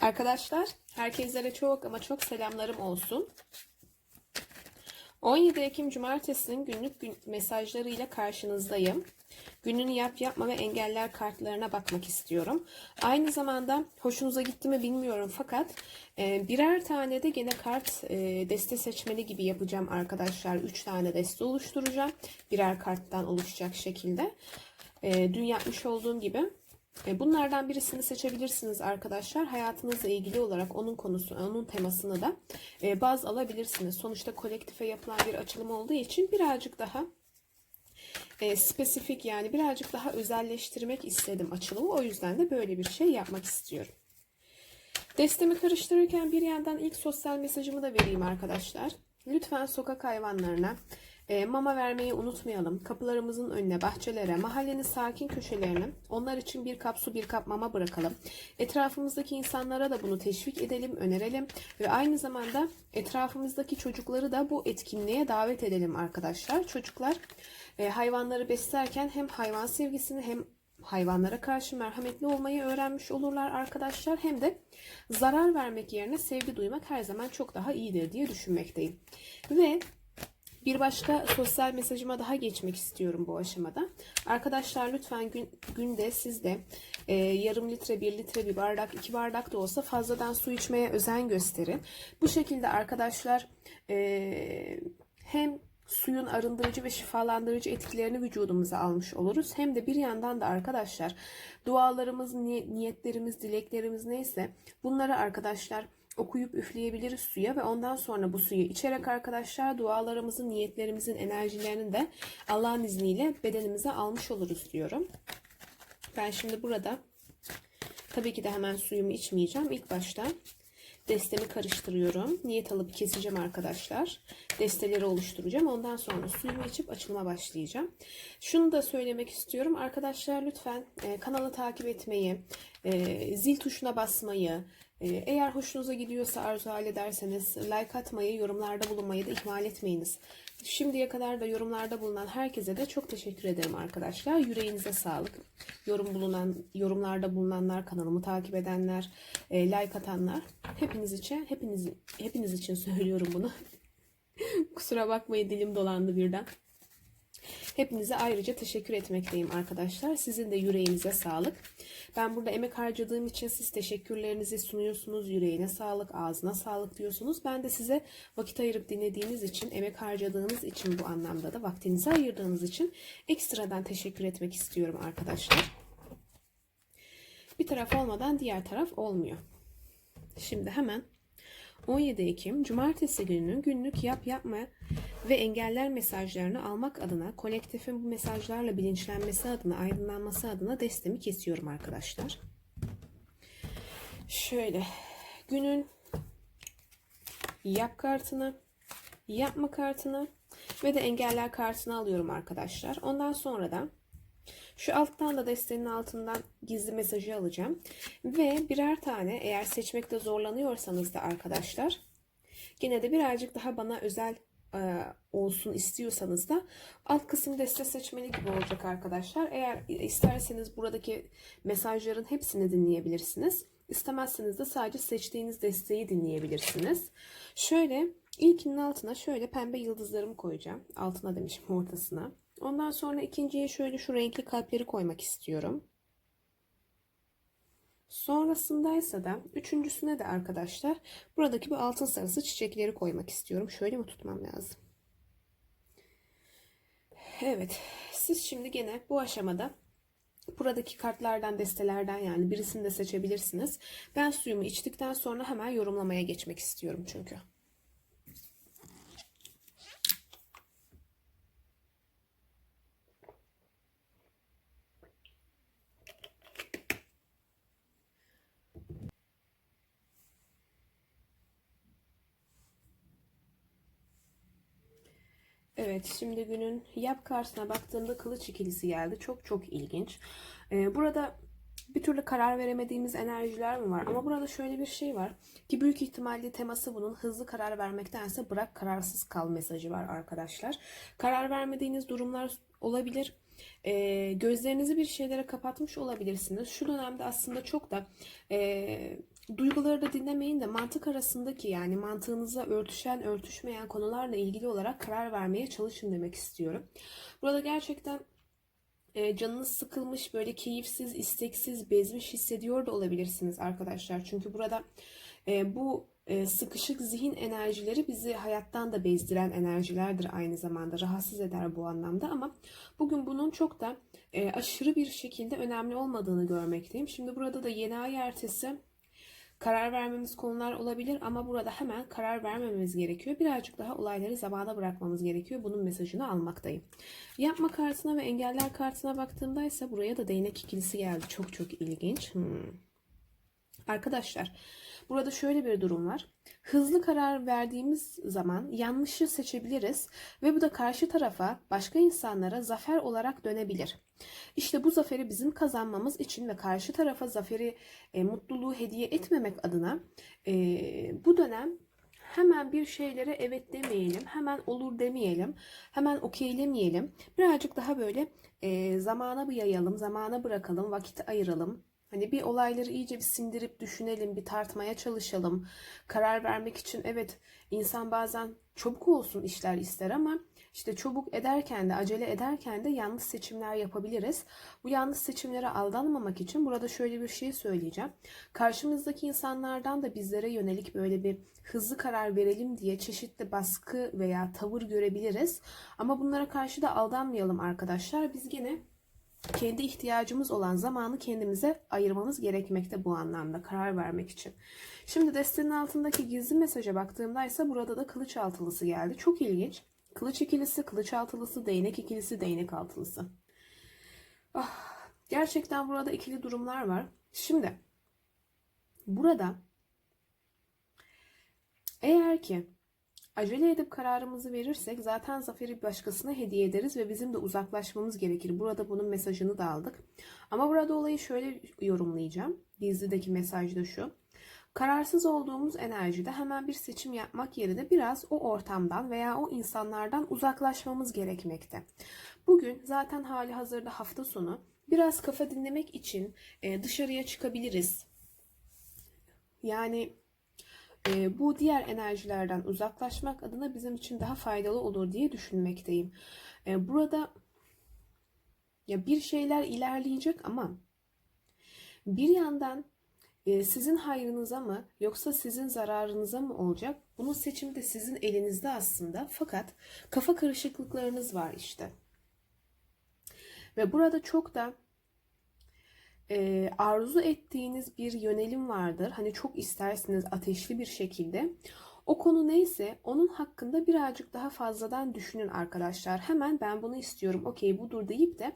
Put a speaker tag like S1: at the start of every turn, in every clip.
S1: Arkadaşlar, herkeslere çok ama çok selamlarım olsun. 17 Ekim Cumartesi'nin günlük gün mesajlarıyla karşınızdayım. Gününü yap yapma ve engeller kartlarına bakmak istiyorum. Aynı zamanda hoşunuza gitti mi bilmiyorum fakat e, birer tane de gene kart e, deste seçmeli gibi yapacağım arkadaşlar. 3 tane deste oluşturacağım. Birer karttan oluşacak şekilde. E, dün yapmış olduğum gibi. E, Bunlardan birisini seçebilirsiniz arkadaşlar. Hayatınızla ilgili olarak onun konusu, onun temasını da e, baz alabilirsiniz. Sonuçta kolektife yapılan bir açılım olduğu için birazcık daha e, spesifik yani birazcık daha özelleştirmek istedim açılımı. O yüzden de böyle bir şey yapmak istiyorum. Destemi karıştırırken bir yandan ilk sosyal mesajımı da vereyim arkadaşlar. Lütfen sokak hayvanlarına e, mama vermeyi unutmayalım. Kapılarımızın önüne, bahçelere, mahallenin sakin köşelerine onlar için bir kap su, bir kap mama bırakalım. Etrafımızdaki insanlara da bunu teşvik edelim, önerelim ve aynı zamanda etrafımızdaki çocukları da bu etkinliğe davet edelim arkadaşlar. Çocuklar e, hayvanları beslerken hem hayvan sevgisini hem hayvanlara karşı merhametli olmayı öğrenmiş olurlar arkadaşlar. Hem de zarar vermek yerine sevgi duymak her zaman çok daha iyidir diye düşünmekteyim. Ve bir başka sosyal mesajıma daha geçmek istiyorum bu aşamada. Arkadaşlar lütfen gün, günde siz de e, yarım litre, bir litre, bir bardak, iki bardak da olsa fazladan su içmeye özen gösterin. Bu şekilde arkadaşlar e, hem suyun arındırıcı ve şifalandırıcı etkilerini vücudumuza almış oluruz. Hem de bir yandan da arkadaşlar dualarımız, ni- niyetlerimiz, dileklerimiz neyse bunları arkadaşlar okuyup üfleyebiliriz suya ve ondan sonra bu suyu içerek arkadaşlar dualarımızın, niyetlerimizin enerjilerini de Allah'ın izniyle bedenimize almış oluruz diyorum. Ben şimdi burada tabii ki de hemen suyumu içmeyeceğim. İlk başta destemi karıştırıyorum. Niyet alıp keseceğim arkadaşlar. Desteleri oluşturacağım. Ondan sonra suyumu içip açılıma başlayacağım. Şunu da söylemek istiyorum. Arkadaşlar lütfen e, kanalı takip etmeyi, e, zil tuşuna basmayı, eğer hoşunuza gidiyorsa arzu hallederseniz like atmayı, yorumlarda bulunmayı da ihmal etmeyiniz. Şimdiye kadar da yorumlarda bulunan herkese de çok teşekkür ederim arkadaşlar. Yüreğinize sağlık. Yorum bulunan, yorumlarda bulunanlar, kanalımı takip edenler, e, like atanlar. Hepiniz için, hepiniz, hepiniz için söylüyorum bunu. Kusura bakmayın dilim dolandı birden. Hepinize ayrıca teşekkür etmekteyim arkadaşlar. Sizin de yüreğinize sağlık. Ben burada emek harcadığım için siz teşekkürlerinizi sunuyorsunuz. Yüreğine sağlık, ağzına sağlık diyorsunuz. Ben de size vakit ayırıp dinlediğiniz için, emek harcadığınız için bu anlamda da vaktinizi ayırdığınız için ekstradan teşekkür etmek istiyorum arkadaşlar. Bir taraf olmadan diğer taraf olmuyor. Şimdi hemen 17 Ekim Cumartesi gününün günlük yap yapma ve engeller mesajlarını almak adına kolektifin bu mesajlarla bilinçlenmesi adına aydınlanması adına destemi kesiyorum arkadaşlar. Şöyle günün yap kartını, yapma kartını ve de engeller kartını alıyorum arkadaşlar. Ondan sonra da şu alttan da destenin altından gizli mesajı alacağım. Ve birer tane eğer seçmekte zorlanıyorsanız da arkadaşlar yine de birazcık daha bana özel e, olsun istiyorsanız da alt kısım deste seçmeli gibi olacak arkadaşlar. Eğer isterseniz buradaki mesajların hepsini dinleyebilirsiniz. İstemezseniz de sadece seçtiğiniz desteği dinleyebilirsiniz. Şöyle ilkinin altına şöyle pembe yıldızlarımı koyacağım. Altına demişim ortasına. Ondan sonra ikinciye şöyle şu renkli kalpleri koymak istiyorum. Sonrasındaysa da üçüncüsüne de arkadaşlar buradaki bu altın sarısı çiçekleri koymak istiyorum. Şöyle mi tutmam lazım? Evet. Siz şimdi gene bu aşamada buradaki kartlardan destelerden yani birisini de seçebilirsiniz. Ben suyumu içtikten sonra hemen yorumlamaya geçmek istiyorum çünkü. Evet, şimdi günün yap kartına baktığımda kılıç ikilisi geldi. Çok çok ilginç. Ee, burada bir türlü karar veremediğimiz enerjiler mi var? Ama burada şöyle bir şey var ki büyük ihtimalle teması bunun hızlı karar vermektense bırak kararsız kal mesajı var arkadaşlar. Karar vermediğiniz durumlar olabilir. Ee, gözlerinizi bir şeylere kapatmış olabilirsiniz. Şu dönemde aslında çok da e, duyguları da dinlemeyin de mantık arasındaki yani mantığınıza örtüşen örtüşmeyen konularla ilgili olarak karar vermeye çalışın demek istiyorum. Burada gerçekten e, canınız sıkılmış, böyle keyifsiz, isteksiz, bezmiş hissediyor da olabilirsiniz arkadaşlar. Çünkü burada e, bu e, sıkışık zihin enerjileri bizi hayattan da bezdiren enerjilerdir aynı zamanda. Rahatsız eder bu anlamda ama bugün bunun çok da aşırı bir şekilde önemli olmadığını görmekteyim. Şimdi burada da yeni ay ertesi karar vermemiz konular olabilir ama burada hemen karar vermememiz gerekiyor. Birazcık daha olayları zamana bırakmamız gerekiyor. Bunun mesajını almaktayım. Yapma kartına ve engeller kartına baktığımda ise buraya da değnek ikilisi geldi. Çok çok ilginç. Hmm. Arkadaşlar burada şöyle bir durum var. Hızlı karar verdiğimiz zaman yanlışı seçebiliriz ve bu da karşı tarafa, başka insanlara zafer olarak dönebilir. İşte bu zaferi bizim kazanmamız için ve karşı tarafa zaferi, e, mutluluğu hediye etmemek adına e, bu dönem hemen bir şeylere evet demeyelim, hemen olur demeyelim, hemen okeylemeyelim. Birazcık daha böyle e, zamana bir yayalım, zamana bırakalım, vakit ayıralım. Hani bir olayları iyice bir sindirip düşünelim, bir tartmaya çalışalım. Karar vermek için evet insan bazen çabuk olsun işler ister ama işte çabuk ederken de acele ederken de yanlış seçimler yapabiliriz. Bu yanlış seçimlere aldanmamak için burada şöyle bir şey söyleyeceğim. Karşımızdaki insanlardan da bizlere yönelik böyle bir hızlı karar verelim diye çeşitli baskı veya tavır görebiliriz. Ama bunlara karşı da aldanmayalım arkadaşlar. Biz gene kendi ihtiyacımız olan zamanı kendimize ayırmamız gerekmekte bu anlamda karar vermek için. Şimdi destenin altındaki gizli mesaja baktığımda ise burada da kılıç altılısı geldi. Çok ilginç. Kılıç ikilisi, kılıç altılısı, değnek ikilisi, değnek altılısı. Ah, gerçekten burada ikili durumlar var. Şimdi burada eğer ki acele edip kararımızı verirsek zaten zaferi başkasına hediye ederiz ve bizim de uzaklaşmamız gerekir. Burada bunun mesajını da aldık. Ama burada olayı şöyle yorumlayacağım. Gizlideki mesaj da şu. Kararsız olduğumuz enerjide hemen bir seçim yapmak yerine biraz o ortamdan veya o insanlardan uzaklaşmamız gerekmekte. Bugün zaten hali hazırda hafta sonu biraz kafa dinlemek için e, dışarıya çıkabiliriz. Yani e, bu diğer enerjilerden uzaklaşmak adına bizim için daha faydalı olur diye düşünmekteyim. E, burada ya bir şeyler ilerleyecek ama bir yandan e, sizin hayrınıza mı yoksa sizin zararınıza mı olacak? Bunun seçimi de sizin elinizde aslında. Fakat kafa karışıklıklarınız var işte. Ve burada çok da e, arzu ettiğiniz bir yönelim vardır. Hani çok istersiniz ateşli bir şekilde. O konu neyse onun hakkında birazcık daha fazladan düşünün arkadaşlar. Hemen ben bunu istiyorum, okey budur deyip de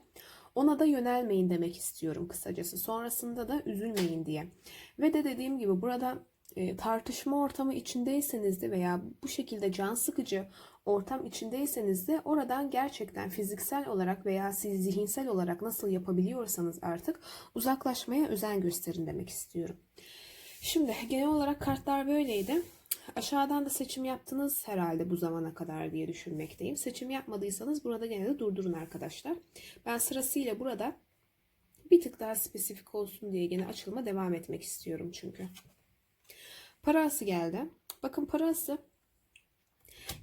S1: ona da yönelmeyin demek istiyorum kısacası. Sonrasında da üzülmeyin diye. Ve de dediğim gibi burada e, tartışma ortamı içindeyseniz de veya bu şekilde can sıkıcı ortam içindeyseniz de oradan gerçekten fiziksel olarak veya siz zihinsel olarak nasıl yapabiliyorsanız artık uzaklaşmaya özen gösterin demek istiyorum. Şimdi genel olarak kartlar böyleydi. Aşağıdan da seçim yaptınız herhalde bu zamana kadar diye düşünmekteyim. Seçim yapmadıysanız burada gene de durdurun arkadaşlar. Ben sırasıyla burada bir tık daha spesifik olsun diye gene açılma devam etmek istiyorum çünkü. Parası geldi. Bakın parası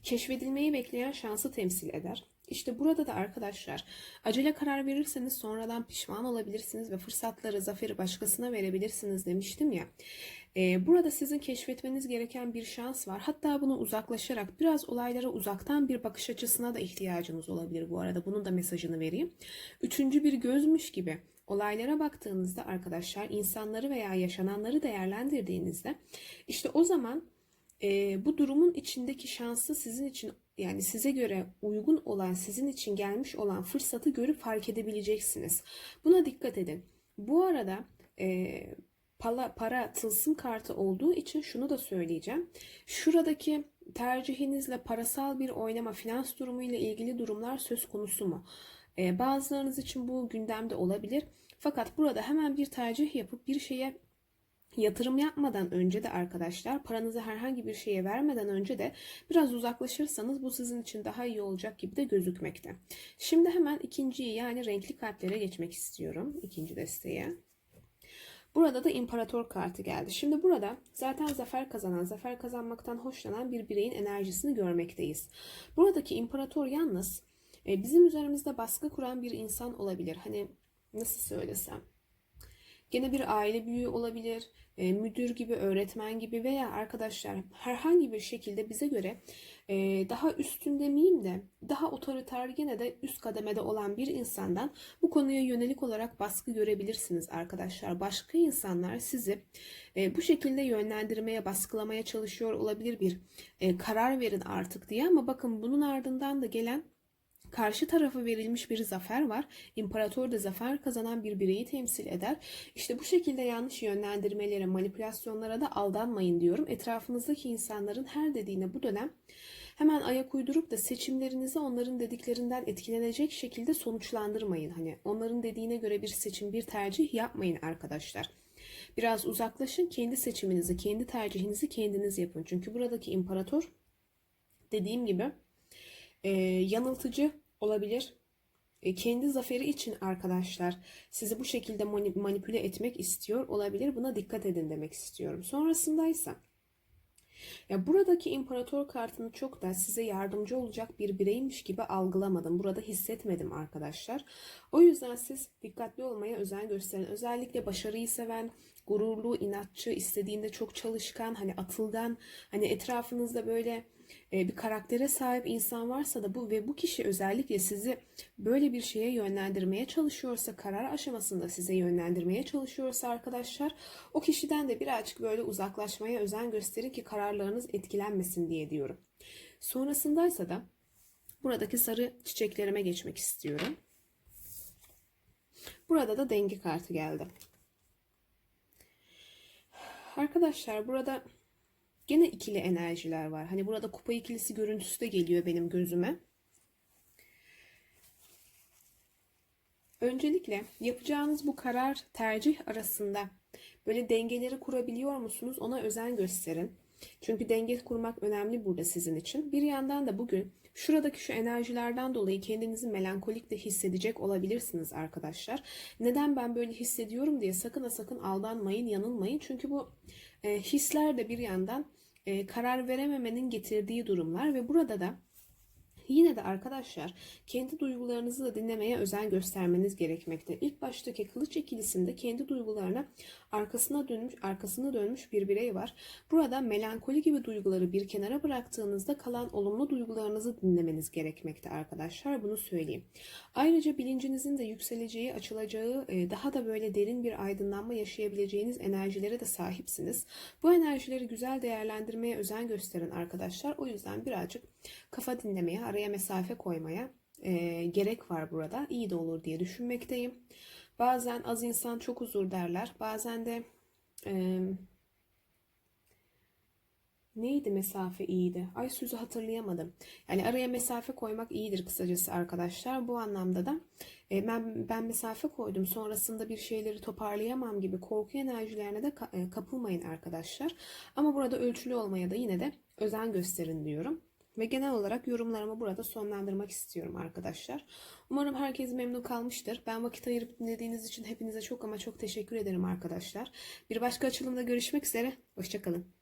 S1: keşfedilmeyi bekleyen şansı temsil eder. İşte burada da arkadaşlar acele karar verirseniz sonradan pişman olabilirsiniz ve fırsatları, zaferi başkasına verebilirsiniz demiştim ya. Ee, burada sizin keşfetmeniz gereken bir şans var. Hatta bunu uzaklaşarak biraz olaylara uzaktan bir bakış açısına da ihtiyacınız olabilir bu arada. Bunun da mesajını vereyim. Üçüncü bir gözmüş gibi olaylara baktığınızda arkadaşlar insanları veya yaşananları değerlendirdiğinizde işte o zaman e, bu durumun içindeki şansı sizin için yani size göre uygun olan sizin için gelmiş olan fırsatı görüp fark edebileceksiniz. Buna dikkat edin. Bu arada e, para, para tılsım kartı olduğu için şunu da söyleyeceğim. Şuradaki tercihinizle parasal bir oynama, finans durumu ile ilgili durumlar söz konusu mu? Ee, bazılarınız için bu gündemde olabilir. Fakat burada hemen bir tercih yapıp bir şeye yatırım yapmadan önce de arkadaşlar paranızı herhangi bir şeye vermeden önce de biraz uzaklaşırsanız bu sizin için daha iyi olacak gibi de gözükmekte. Şimdi hemen ikinciyi yani renkli kalplere geçmek istiyorum. ikinci desteğe. Burada da imparator kartı geldi. Şimdi burada zaten zafer kazanan, zafer kazanmaktan hoşlanan bir bireyin enerjisini görmekteyiz. Buradaki imparator yalnız e, bizim üzerimizde baskı kuran bir insan olabilir. Hani nasıl söylesem? Gene bir aile büyüğü olabilir, e, müdür gibi, öğretmen gibi veya arkadaşlar herhangi bir şekilde bize göre e, daha üstün demeyeyim de daha otoriter gene de üst kademede olan bir insandan bu konuya yönelik olarak baskı görebilirsiniz arkadaşlar. Başka insanlar sizi e, bu şekilde yönlendirmeye, baskılamaya çalışıyor olabilir bir karar verin artık diye ama bakın bunun ardından da gelen Karşı tarafa verilmiş bir zafer var. İmparator da zafer kazanan bir bireyi temsil eder. İşte bu şekilde yanlış yönlendirmelere, manipülasyonlara da aldanmayın diyorum. Etrafınızdaki insanların her dediğine bu dönem hemen ayak uydurup da seçimlerinizi onların dediklerinden etkilenecek şekilde sonuçlandırmayın. Hani onların dediğine göre bir seçim, bir tercih yapmayın arkadaşlar. Biraz uzaklaşın, kendi seçiminizi, kendi tercihinizi kendiniz yapın. Çünkü buradaki imparator dediğim gibi e, yanıltıcı olabilir. E, kendi zaferi için arkadaşlar sizi bu şekilde manipüle etmek istiyor olabilir. Buna dikkat edin demek istiyorum. Sonrasındaysa ya buradaki imparator kartını çok da size yardımcı olacak bir bireymiş gibi algılamadım. Burada hissetmedim arkadaşlar. O yüzden siz dikkatli olmaya özen gösterin. Özellikle başarıyı seven, gururlu, inatçı, istediğinde çok çalışkan, hani atılgan, hani etrafınızda böyle bir karaktere sahip insan varsa da bu ve bu kişi özellikle sizi böyle bir şeye yönlendirmeye çalışıyorsa, karar aşamasında size yönlendirmeye çalışıyorsa arkadaşlar o kişiden de birazcık böyle uzaklaşmaya özen gösterin ki kararlarınız etkilenmesin diye diyorum. Sonrasındaysa da buradaki sarı çiçeklerime geçmek istiyorum. Burada da denge kartı geldi. Arkadaşlar burada Gene ikili enerjiler var. Hani burada kupa ikilisi görüntüsü de geliyor benim gözüme. Öncelikle yapacağınız bu karar tercih arasında böyle dengeleri kurabiliyor musunuz? Ona özen gösterin. Çünkü denge kurmak önemli burada sizin için. Bir yandan da bugün şuradaki şu enerjilerden dolayı kendinizi melankolik de hissedecek olabilirsiniz arkadaşlar. Neden ben böyle hissediyorum diye sakın ha sakın aldanmayın, yanılmayın. Çünkü bu e, hisler de bir yandan karar verememenin getirdiği durumlar ve burada da Yine de arkadaşlar kendi duygularınızı da dinlemeye özen göstermeniz gerekmekte. İlk baştaki kılıç ikilisinde kendi duygularına arkasına dönmüş, arkasına dönmüş bir birey var. Burada melankoli gibi duyguları bir kenara bıraktığınızda kalan olumlu duygularınızı dinlemeniz gerekmekte arkadaşlar. Bunu söyleyeyim. Ayrıca bilincinizin de yükseleceği, açılacağı, e, daha da böyle derin bir aydınlanma yaşayabileceğiniz enerjilere de sahipsiniz. Bu enerjileri güzel değerlendirmeye özen gösterin arkadaşlar. O yüzden birazcık kafa dinlemeye, araya mesafe koymaya e, gerek var burada. İyi de olur diye düşünmekteyim. Bazen az insan çok huzur derler. Bazen de e, neydi mesafe iyiydi? Ay sözü hatırlayamadım. Yani araya mesafe koymak iyidir kısacası arkadaşlar. Bu anlamda da e, ben ben mesafe koydum. Sonrasında bir şeyleri toparlayamam gibi korku enerjilerine de ka- kapılmayın arkadaşlar. Ama burada ölçülü olmaya da yine de özen gösterin diyorum. Ve genel olarak yorumlarımı burada sonlandırmak istiyorum arkadaşlar. Umarım herkes memnun kalmıştır. Ben vakit ayırıp dinlediğiniz için hepinize çok ama çok teşekkür ederim arkadaşlar. Bir başka açılımda görüşmek üzere. Hoşçakalın.